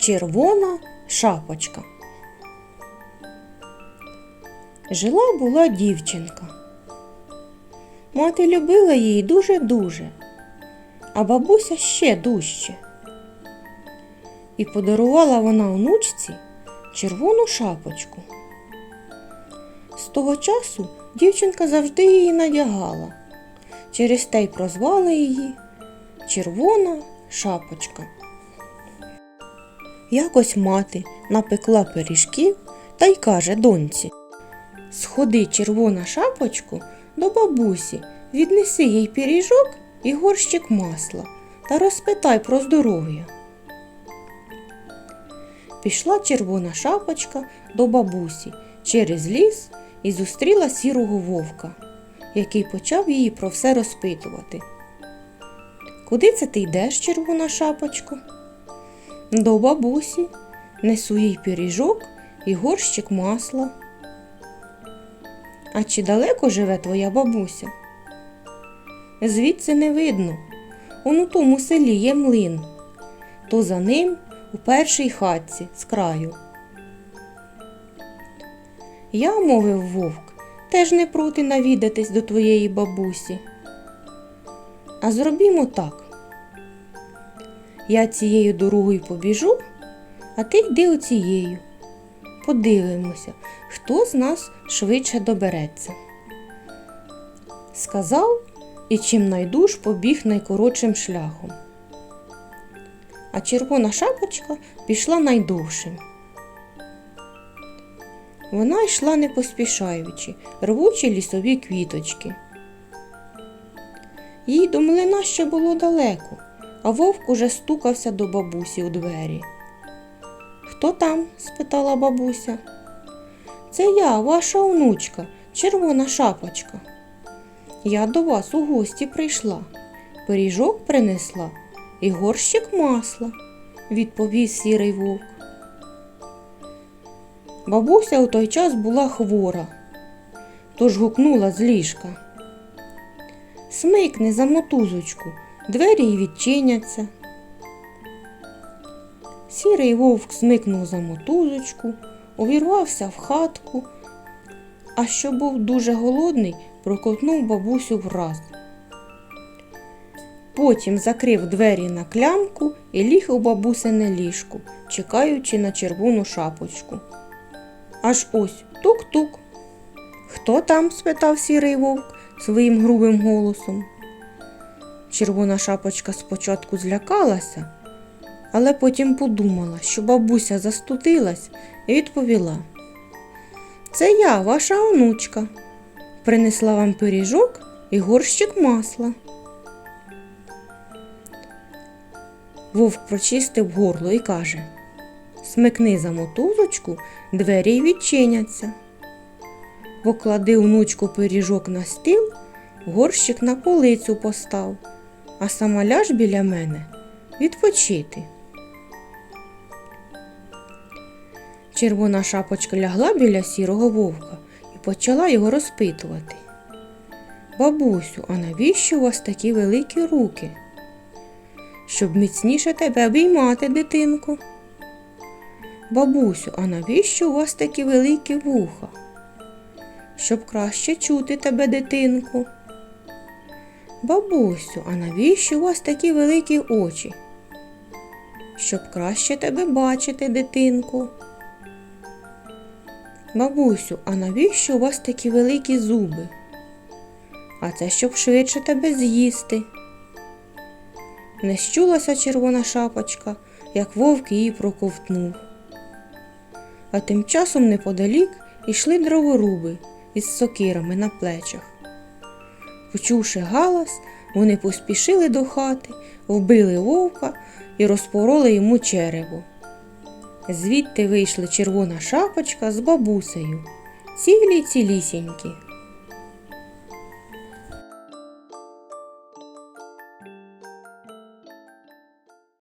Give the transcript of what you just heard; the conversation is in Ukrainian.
Червона шапочка. Жила була дівчинка. Мати любила її дуже-дуже, а бабуся ще дужче. І подарувала вона онучці червону шапочку. З того часу дівчинка завжди її надягала. Через те й прозвали її Червона шапочка. Якось мати напекла пиріжків та й каже доньці Сходи, червона шапочку, до бабусі, віднеси їй пиріжок і горщик масла та розпитай про здоров'я. Пішла червона шапочка до бабусі через ліс і зустріла сірого вовка, який почав її про все розпитувати. Куди це ти йдеш, червона шапочко? До бабусі, несу їй пиріжок і горщик масла. А чи далеко живе твоя бабуся? Звідси не видно. Он у тому селі є млин, то за ним у першій хатці з краю. Я, мовив вовк, теж не проти навідатись до твоєї бабусі. А зробімо так. Я цією дорогою побіжу, а ти йди оцією. Подивимося, хто з нас швидше добереться. Сказав і чим найдуж побіг найкоротшим шляхом. А червона шапочка пішла найдовшим. Вона йшла не поспішаючи, рвучи лісові квіточки. Їй до млина ще було далеко, а вовк уже стукався до бабусі у двері. Хто там? спитала бабуся. Це я, ваша онучка, червона шапочка. Я до вас у гості прийшла, пиріжок принесла і горщик масла, відповів сірий вовк. Бабуся у той час була хвора, тож гукнула з ліжка. Смикни за мотузочку, двері й відчиняться. Сірий вовк смикнув за мотузочку, увірвався в хатку, а що був дуже голодний, проковтнув бабусю враз. Потім закрив двері на клямку і ліг у бабусине ліжку, чекаючи на червону шапочку. Аж ось тук-тук. Хто там? спитав сірий вовк своїм грубим голосом. Червона шапочка спочатку злякалася, але потім подумала, що бабуся застудилась і відповіла. Це я, ваша онучка. Принесла вам пиріжок і горщик масла. Вовк прочистив горло і каже Смикни за мотузочку, двері й відчиняться. Поклади онучку пиріжок на стіл, горщик на полицю постав, а сама ляж біля мене відпочити. Червона шапочка лягла біля сірого вовка і почала його розпитувати. Бабусю, а навіщо у вас такі великі руки? Щоб міцніше тебе обіймати, дитинку. Бабусю, а навіщо у вас такі великі вуха? Щоб краще чути тебе, дитинку. Бабусю, а навіщо у вас такі великі очі? Щоб краще тебе бачити, дитинку. Бабусю, а навіщо у вас такі великі зуби? А це щоб швидше тебе з'їсти. Не щулася червона шапочка, як вовк її проковтнув. А тим часом неподалік ішли дроворуби із сокирами на плечах. Почувши галас, вони поспішили до хати, вбили вовка і розпороли йому черево. Звідти вийшли червона шапочка з бабусею, цілі цілісінькі.